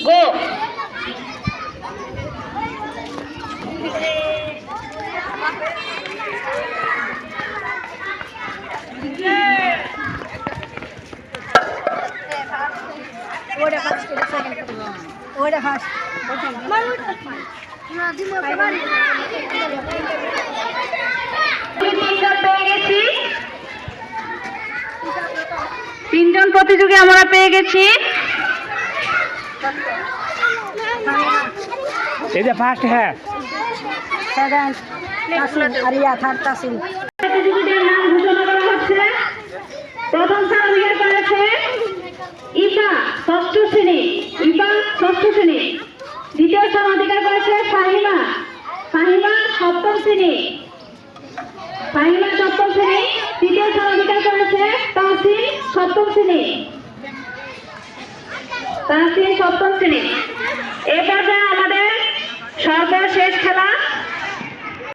গো ওটা ফার্স্ট ওটা সেকেন্ড ওটা ফার্স্ট ওটা ফার্স্ট তিনজন প্রতিযোগী আমরা পেয়ে গেছি। এটা ফার্স্ট হ্যাঁ। সেকেন্ড তাসিন আর থার্ড তাসিন প্রতিযোগীদের নাম ঘোষণা করা হচ্ছে। প্রথম স্থান অধিকার করেছে ইফা ষষ্ঠ শ্রেণি। ইফা ষষ্ঠ শ্রেণি। দ্বিতীয় স্থান অধিকার করেছে ফাহিমা। ফাহিমা সপ্তম শ্রেণি। ফাহিমা সপ্তম শ্রেণি। তৃতীয় স্থান অধিকার করেছে তাহসিন সপ্তম শ্রেণি। সপ্তম শ্রেণি। এ পর্যায়ে আমাদের সর্বশেষ খেলা।